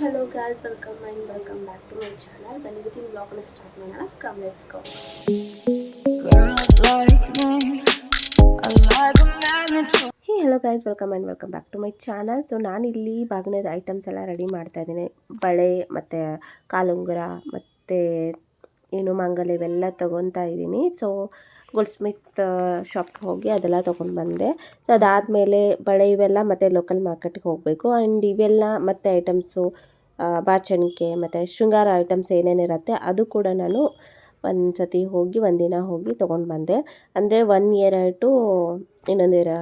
Hello guys welcome and welcome back to my channel blog ಬ್ಲಾಗ್ನ start ಮಾಡೋಣ come let's go. Hey hello guys welcome and welcome back to my channel so ಇಲ್ಲಿ ಬಾಗಿನದ items ಎಲ್ಲ ready ಮಾಡ್ತಾ ಇದ್ದೀನಿ. ಬಳೆ ಮತ್ತು ಕಾಲುಂಗುರ ಮತ್ತು ಏನು ಮಂಗಲ ಇವೆಲ್ಲ ತೊಗೊತಾ ಇದ್ದೀನಿ. ಸೊ ಗೋಲ್ಡ್ ಸ್ಮಿತ್ ಶಾಪ್ಗೆ ಹೋಗಿ ಅದೆಲ್ಲ ತೊಗೊಂಡು ಬಂದೆ. ಸೊ ಅದಾದಮೇಲೆ ಬಳೆ ಇವೆಲ್ಲ ಮತ್ತು ಲೋಕಲ್ ಮಾರ್ಕೆಟ್ಗೆ ಹೋಗಬೇಕು. ಆ್ಯಂಡ್ ಇವೆಲ್ಲ ಮತ್ತು ಐಟಮ್ಸು ಬಾಚಣಿಕೆ ಮತ್ತು ಶೃಂಗಾರ ಐಟಮ್ಸ್ ಏನೇನಿರುತ್ತೆ ಅದು ಕೂಡ ನಾನು ಒಂದು ಸತಿ ಹೋಗಿ, ಒಂದಿನ ಹೋಗಿ ತೊಗೊಂಡು ಬಂದೆ. ಅಂದರೆ ಒನ್ ಇಯರ್ ಟು ಇನ್ನೊಂದು ಇಯರ್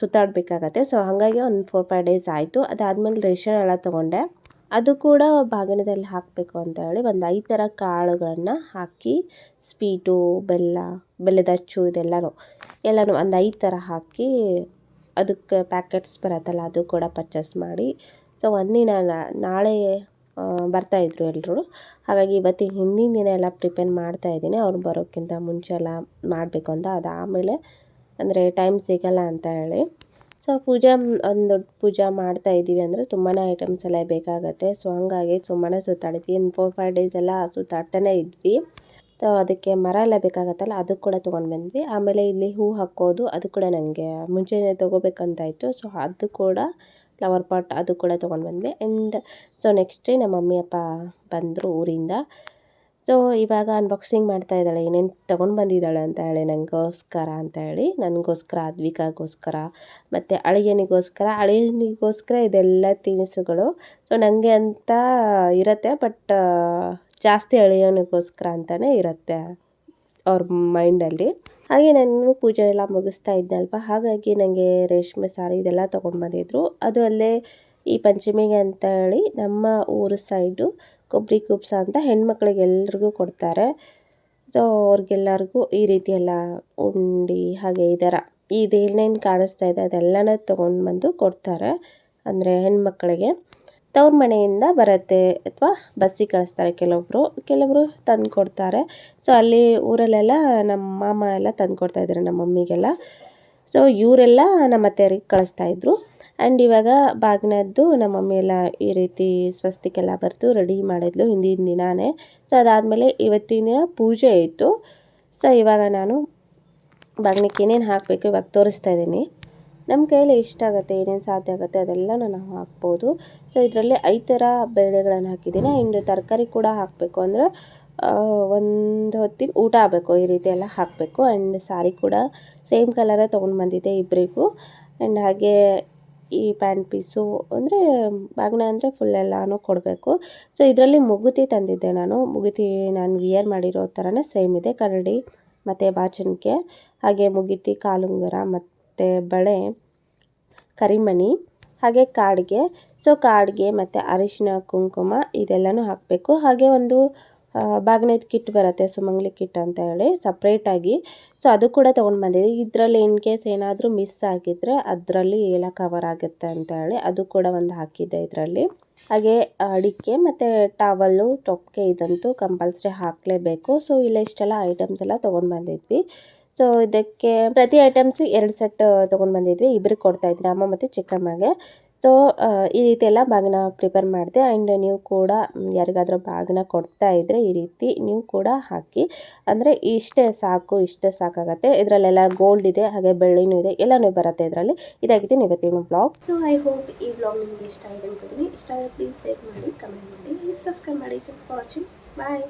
ಸುತ್ತಾಡಬೇಕಾಗತ್ತೆ. ಸೊ ಹಾಗಾಗಿ ಒಂದು ಫೋರ್ ಫೈವ್ ಡೇಸ್ ಆಯಿತು. ಅದಾದಮೇಲೆ ರೇಷನ್ ಎಲ್ಲ ತೊಗೊಂಡೆ. ಅದು ಕೂಡ ಬಾಗಣದಲ್ಲಿ ಹಾಕಬೇಕು ಅಂತ ಹೇಳಿ ಒಂದು ಐದು ಥರ ಕಾಳುಗಳನ್ನು ಹಾಕಿ, ಸ್ವೀಟು, ಬೆಲ್ಲ, ಬೆಲ್ಲದ ಅಚ್ಚು ಇದೆಲ್ಲನೂ, ಎಲ್ಲನೂ ಒಂದು ಐದು ಥರ ಹಾಕಿ ಅದಕ್ಕೆ ಪ್ಯಾಕೆಟ್ಸ್ ಬರುತ್ತಲ್ಲ ಅದು ಕೂಡ ಪರ್ಚೇಸ್ ಮಾಡಿ. ಸೊ ಒಂದಿನ ನಾಳೆ ಬರ್ತಾಯಿದ್ರು ಎಲ್ಲರೂ ಹಾಗಾಗಿ ಇವತ್ತಿನ ಹಿಂದಿನ ದಿನ ಎಲ್ಲ ಪ್ರಿಪೇರ್ ಮಾಡ್ತಾ ಇದ್ದೀನಿ. ಅವ್ರು ಬರೋಕ್ಕಿಂತ ಮುಂಚೆ ಎಲ್ಲ ಮಾಡಬೇಕು ಅಂತ. ಅದಾದಮೇಲೆ ಅಂದರೆ ಟೈಮ್ ಸಿಗಲ್ಲ ಅಂತ ಹೇಳಿ. ಸೊ ಪೂಜೆ ಒಂದು ದೊಡ್ಡ ಪೂಜೆ ಮಾಡ್ತಾ ಇದ್ದೀವಿ ಅಂದರೆ ತುಂಬಾ ಐಟಮ್ಸ್ ಎಲ್ಲ ಬೇಕಾಗುತ್ತೆ. ಸೊ ಹಂಗಾಗಿ ಸುಮ್ಮನೆ ಸುತ್ತಾಡಿದ್ವಿ ಇನ್ನು ಫೋರ್ ಫೈವ್ ಡೇಸ್ ಎಲ್ಲ ಸುತ್ತಾಡ್ತಾನೆ ಇದ್ವಿ. ಸೊ ಅದಕ್ಕೆ ಮರ ಎಲ್ಲ ಬೇಕಾಗತ್ತಲ್ಲ ಅದು ಕೂಡ ತೊಗೊಂಡು ಬಂದ್ವಿ. ಆಮೇಲೆ ಇಲ್ಲಿ ಹೂ ಹಾಕೋದು ಅದು ಕೂಡ ನನಗೆ ಮುಂಚೆನೇ ತೊಗೋಬೇಕಂತಾಯಿತು. ಸೊ ಅದು ಕೂಡ ಫ್ಲವರ್ ಪಾಟ್ ಅದು ಕೂಡ ತೊಗೊಂಡು ಬಂದ್ವಿ. ಆ್ಯಂಡ್ ಸೊ ನೆಕ್ಸ್ಟ್ ಡೇ ನಮ್ಮ ಮಮ್ಮಿ, ಅಪ್ಪ ಬಂದರು ಊರಿಂದ. ಸೊ, ಇವಾಗ ಅನ್ಬಾಕ್ಸಿಂಗ್ ಮಾಡ್ತಾ ಇದ್ದಾಳೆ. ಏನೇನು ತೊಗೊಂಡು ಬಂದಿದ್ದಾಳೆ ಅಂತ ಹೇಳಿ ನನಗೋಸ್ಕರ ಅಂತ ಹೇಳಿ, ನನಗೋಸ್ಕರ ಅದ್ವಿಕಾಗೋಸ್ಕರ ಮತ್ತು ಅಳಿಯನಿಗೋಸ್ಕರ. ಅಳಿಯನಿಗೋಸ್ಕರ ಇದೆಲ್ಲ ತಿನಿಸುಗಳು. ಸೊ ನನಗೆ ಅಂತ ಇರುತ್ತೆ ಬಟ್ ಜಾಸ್ತಿ ಅಳಿಯೋನಿಗೋಸ್ಕರ ಅಂತಲೇ ಇರುತ್ತೆ ಅವ್ರ ಮೈಂಡಲ್ಲಿ ಹಾಗೆ ನಾನು ಪೂಜೆ ಎಲ್ಲ ಮುಗಿಸ್ತಾ ಇದ್ನಲ್ವ? ಹಾಗಾಗಿ ನನಗೆ ರೇಷ್ಮೆ ಸಾರಿ ಇದೆಲ್ಲ ತೊಗೊಂಡು ಬಂದಿದ್ರು. ಅದು ಅಲ್ಲೇ ಈ ಪಂಚಮಿಗೆ ಅಂತ ಹೇಳಿ ನಮ್ಮ ಊರು ಸೈಡು ಕೊಬ್ಬರಿ ಕುಬ್ಸ ಅಂತ ಹೆಣ್ಮಕ್ಳಿಗೆ ಎಲ್ರಿಗೂ ಕೊಡ್ತಾರೆ. ಸೊ ಅವ್ರಿಗೆಲ್ಲರಿಗೂ ಈ ರೀತಿ ಎಲ್ಲ ಉಂಡಿ ಹಾಗೆ ಈ ಥರ ಇದೇನೇನು ಕಾಣಿಸ್ತಾ ಇದೆ ಅದೆಲ್ಲನ ತೊಗೊಂಡು ಬಂದು ಕೊಡ್ತಾರೆ. ಅಂದರೆ ಹೆಣ್ಮಕ್ಳಿಗೆ ತವ್ರ ಮನೆಯಿಂದ ಬರುತ್ತೆ ಅಥವಾ ಬಸ್ಸಿಗೆ ಕಳಿಸ್ತಾರೆ ಕೆಲವೊಬ್ಬರು ಕೆಲವರು ತಂದು ಕೊಡ್ತಾರೆ. ಸೊ ಅಲ್ಲಿ ಊರಲ್ಲೆಲ್ಲ ನಮ್ಮ ಮಾಮ ಎಲ್ಲ ತಂದು ಕೊಡ್ತಾಯಿದ್ದಾರೆ ನಮ್ಮ ಮಮ್ಮಿಗೆಲ್ಲ. ಸೊ ಇವರೆಲ್ಲ ನಮ್ಮ ಅತ್ತೆಯರಿಗೆ ಕಳಿಸ್ತಾ ಇದ್ರು. ಆ್ಯಂಡ್ ಇವಾಗ ಬಾಗಿನದ್ದು ನಮ್ಮ ಮಮ್ಮಿ ಈ ರೀತಿ ಸ್ವಸ್ತಿಕೆಲ್ಲ ಬರೆದು ರೆಡಿ ಮಾಡಿದ್ಲು ಹಿಂದಿನ ದಿನಾನೇ. ಸೊ ಅದಾದಮೇಲೆ ಇವತ್ತಿನ ದಿನ ಪೂಜೆ ಇತ್ತು. ಸೊ ಇವಾಗ ನಾನು ಬಾಗಿನಕ್ಕೆ ಏನೇನು ಹಾಕಬೇಕು ಇವಾಗ ತೋರಿಸ್ತಾ ಇದ್ದೀನಿ. ನಮ್ಮ ಕೈಯಲ್ಲಿ ಎಷ್ಟಾಗುತ್ತೆ ಏನೇನು ಸಾಧ್ಯ ಆಗುತ್ತೆ ಅದೆಲ್ಲ ನಾನು ಹಾಕ್ಬೋದು. ಸೊ ಇದರಲ್ಲಿ ಐದು ಥರ ಬೇಳೆಗಳನ್ನು ಹಾಕಿದ್ದೀನಿ. ಆ್ಯಂಡ್ ತರಕಾರಿ ಕೂಡ ಹಾಕಬೇಕು ಅಂದರೆ ಒಂದು ಹೊತ್ತಿಗೆ ಊಟ ಆಗಬೇಕು, ಈ ರೀತಿ ಎಲ್ಲ ಹಾಕಬೇಕು. ಆ್ಯಂಡ್ ಸಾರಿ ಕೂಡ ಸೇಮ್ ಕಲರೇ ತೊಗೊಂಡು ಬಂದಿದ್ದೆ ಇಬ್ಬರಿಗೂ ಆ್ಯಂಡ್ ಹಾಗೆ ಈ ಪ್ಯಾಂಟ್ ಪೀಸು ಅಂದರೆ ಬಾಗಿನ ಅಂದರೆ ಫುಲ್ ಎಲ್ಲನೂ ಕೊಡಬೇಕು. ಸೊ ಇದರಲ್ಲಿ ಮುಗುತಿ ತಂದಿದ್ದೆ ನಾನು. ಮುಗುತಿ ನಾನು ವಿಯರ್ ಮಾಡಿರೋ ಥರನೇ ಸೇಮ್ ಇದೆ. ಕರಡಿ ಮತ್ತು ಬಾಚಣಿಕೆ, ಹಾಗೆ ಮುಗಿತಿ ಕಾಲುಂಗುರ ಮತ್ತು ಬಳೆ, ಕರಿಮಣಿ, ಹಾಗೆ ಕಾಡಿಗೆ. ಸೊ ಕಾಡಿಗೆ ಮತ್ತು ಅರಿಶಿನ, ಕುಂಕುಮ ಇದೆಲ್ಲನೂ ಹಾಕಬೇಕು. ಹಾಗೆ ಒಂದು ಬಾಗ್ನದ ಕಿಟ್ ಬರುತ್ತೆ ಸುಮಂಗ್ಲಿ ಕಿಟ್ ಅಂತ ಹೇಳಿ ಸಪ್ರೇಟಾಗಿ ಸೊ ಅದು ಕೂಡ ತೊಗೊಂಡು ಬಂದಿದೆ. ಇದರಲ್ಲಿ ಇನ್ ಕೇಸ್ ಏನಾದರೂ ಮಿಸ್ ಆಗಿದ್ದರೆ ಅದರಲ್ಲಿ ಎಲ್ಲ ಕವರ್ ಆಗುತ್ತೆ ಅಂತ ಹೇಳಿ ಅದು ಕೂಡ ಒಂದು ಹಾಕಿದ್ದೆ ಇದರಲ್ಲಿ. ಹಾಗೆ ಅಡಿಕೆ ಮತ್ತು ಟವಲ್ಲು ಟೊಪ್ಪಿಗೆ ಇದಂತೂ ಕಂಪಲ್ಸರಿ ಹಾಕಲೇಬೇಕು. ಸೊ ಇಲ್ಲ ಇಷ್ಟೆಲ್ಲ ಐಟಮ್ಸ್ ಎಲ್ಲ ತೊಗೊಂಡು ಬಂದಿದ್ವಿ. ಸೊ ಇದಕ್ಕೆ ಪ್ರತಿ ಐಟಮ್ಸು ಎರಡು ಸೆಟ್ ತೊಗೊಂಡು ಬಂದಿದ್ವಿ. ಇಬ್ಬರಿಗೆ ಕೊಡ್ತಾ ಇದ್ವಿ, ಅಮ್ಮ ಮತ್ತು ಚಿಕ್ಕಮ್ಮಗೆ. ಸೊ ಈ ರೀತಿ ಎಲ್ಲ ಬಾಗ್ನ ಪ್ರಿಪೇರ್ ಮಾಡಿದೆ. ಆ್ಯಂಡ್ ನೀವು ಕೂಡ ಯಾರಿಗಾದರೂ ಬಾಗ್ನ ಕೊಡ್ತಾ ಇದ್ದರೆ ಈ ರೀತಿ ನೀವು ಕೂಡ ಹಾಕಿ. ಅಂದರೆ ಇಷ್ಟೇ ಸಾಕು, ಇಷ್ಟೇ ಸಾಕಾಗತ್ತೆ. ಇದರಲ್ಲೆಲ್ಲ ಗೋಲ್ಡ್ ಇದೆ, ಹಾಗೆ ಬೆಳ್ಳಿನೂ ಇದೆ, ಎಲ್ಲನೂ ಬರುತ್ತೆ ಇದರಲ್ಲಿ. ಇದಾಗಿದೆ ಇವತ್ತಿನ ಬ್ಲಾಗ್ ಸೊ ಐ ಹೋಪ್ ಈ ಬ್ಲಾಗ್ ನಿಮಗೆ ಇಷ್ಟ ಆಗಿದೆ ಅನ್ಕೋತೀನಿ. ಇಷ್ಟ ಆದರೆ ಪ್ಲೀಸ್ ಲೈಕ್ ಮಾಡಿ ಕಮೆಂಟ್ ಮಾಡಿ ಸಬ್ಸ್ಕ್ರೈಬ್ ಮಾಡಿ. For watching bye